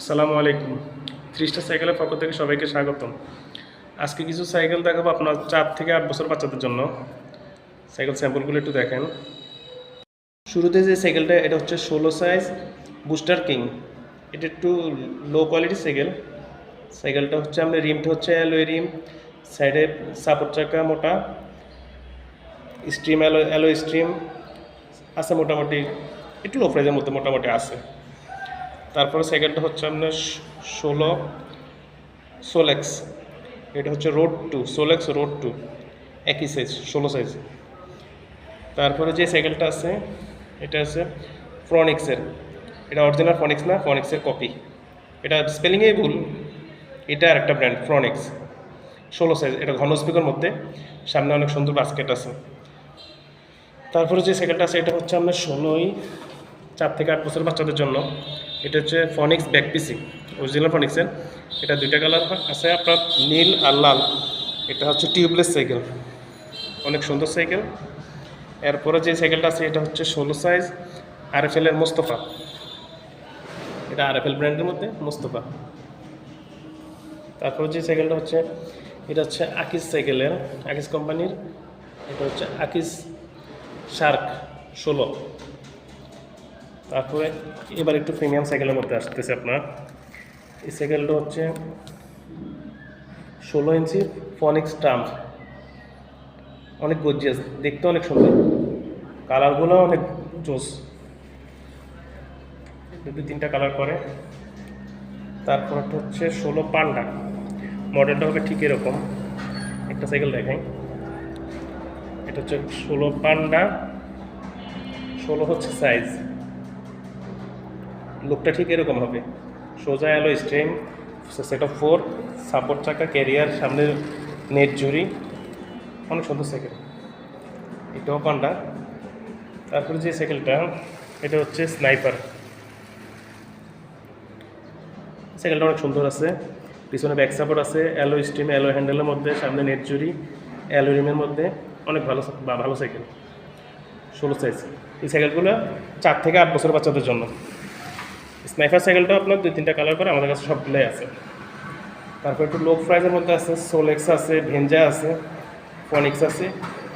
আসসালামু আলাইকুম। ত্রিশটা সাইকেলের পক্ষ থেকে সবাইকে স্বাগতম। আজকে কিছু সাইকেল দেখাবো আপনার চার থেকে আট বছর বাচ্চাদের জন্য। সাইকেল স্যাম্পলগুলো একটু দেখেন। শুরুতে যে সাইকেলটা, এটা হচ্ছে ষোলো সাইজ বুস্টার কিং। এটা একটু লো কোয়ালিটির সাইকেল। সাইকেলটা হচ্ছে আপনার রিমটা হচ্ছে অ্যালোয় রিম সাইডে সাপোর্ট চাকা মোটা স্ট্রিম অ্যালো অ্যালো স্ট্রিম আছে মোটামুটি, একটু লো প্রাইজের মধ্যে মোটামুটি আছে। তারপরে সাইকেলটা হচ্ছে আপনার ষোলো সোলেক্স এটা হচ্ছে road two Solex road two একই সাইজ ষোলো সাইজ তারপরে যে সাইকেলটা আছে, এটা আছে ফ্রনিক্সের এটা অরিজিনাল ফনিক্স না ফনিক্সের কপি এটা স্পেলিংয়েই ভুল, এটা আর একটা ব্র্যান্ড ফ্রনিক্স ষোলো সাইজ এটা ঘন স্পিকার মধ্যে, সামনে অনেক সুন্দর বাস্কেট আছে। তারপরে যে সাইকেলটা আছে, এটা হচ্ছে আপনার ষোলোই, চার থেকে আট বছর বাচ্চাদের জন্য। এটা হচ্ছে ফনিক্স ব্যাক পিসি অরিজিনাল ফনিক্সের এটা দুইটা কালার আছে আপনার নীল আর লাল। এটা হচ্ছে টিউবলেস সাইকেল অনেক সুন্দর সাইকেল এরপরে যে সাইকেলটা আছে, এটা হচ্ছে ষোলো সাইজ আরএফএল এর মোস্তফা। এটা আর এফ এল ব্র্যান্ডের মধ্যে মোস্তফা। তারপরে যে সাইকেলটা হচ্ছে, এটা হচ্ছে আকিস সাইকেলের আকিস কোম্পানির এটা হচ্ছে আকিস শার্ক ষোলো। তারপরে এবার একটু প্রিমিয়াম সাইকেলের মধ্যে আসতেছে আপনার। এই সাইকেলটা হচ্ছে ষোলো ইঞ্চি ফনিক্স ট্রাম্প অনেক গর্জিয়াস দেখতে অনেক সুন্দর। কালারগুলো অনেক জোস। দু তিনটা কালার করে। তারপর হচ্ছে ষোলো পান্ডা। মডেলটা হবে ঠিক এরকম। একটা সাইকেল দেখাই। এটা হচ্ছে ষোলো পান্ডা। ষোলো হচ্ছে সাইজ লুকটা ঠিক এরকম হবে। সোজা এলো stream set of four support চাকা ক্যারিয়ার সামনে নেট জুড়ি। অনেক সুন্দর সাইকেল এটাও পান্ডা তারপরে যে সাইকেলটা এটা হচ্ছে স্নাইপার সাইকেলটা অনেক সুন্দর আছে। পিছনে ব্যাক সাপোর্ট আছে অ্যালো স্ট্রিম অ্যালো হ্যান্ডেলের মধ্যে, সামনে নেট জুড়ি অ্যালো রিমের মধ্যে। অনেক ভালো ভালো সাইকেল ষোলো সাইজ এই সাইকেলগুলো চার থেকে আট বছর বাচ্চাদের জন্য। স্নাইফার সাইকেলটাও আপনার দুই তিনটা কালার করে আমাদের কাছে সবগুলোই আছে। তারপর একটু লো প্রাইসের মধ্যে আছে সোলেক্স আছে ভেঞ্জা আছে ফনিক্স আছে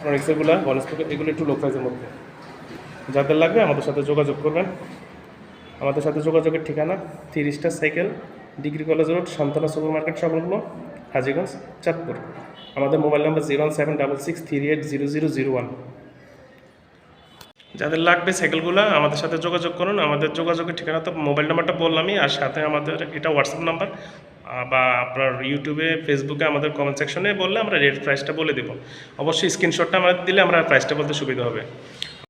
ফনিক্সেরগুলো গণেশ এগুলো একটু লো প্রাইসের মধ্যে। যাদের লাগবে আমাদের সাথে যোগাযোগ করবেন। আমাদের সাথে যোগাযোগের ঠিকানা তিরিশটা cycle, degree college road Santona super market সংলগ্ন, হাজিগঞ্জ, চাঁদপুর। আমাদের mobile number zero one seven double six three eight zero zero zero one যাদের লাগবে সাইকেলগুলো, আমাদের সাথে যোগাযোগ করুন। আমাদের যোগাযোগের ঠিকানা তো মোবাইল নাম্বারটা বললামই, আর সাথে আমাদের এটা হোয়াটসঅ্যাপ নাম্বার বা আপনার ইউটিউবে ফেসবুকে আমাদের কমেন্ট সেকশনে বললে আমরা রেট প্রাইসটা বলে দেবো। অবশ্যই স্ক্রিনশটটা আমাদের দিলে আমরা প্রাইসটা বলতে সুবিধা হবে।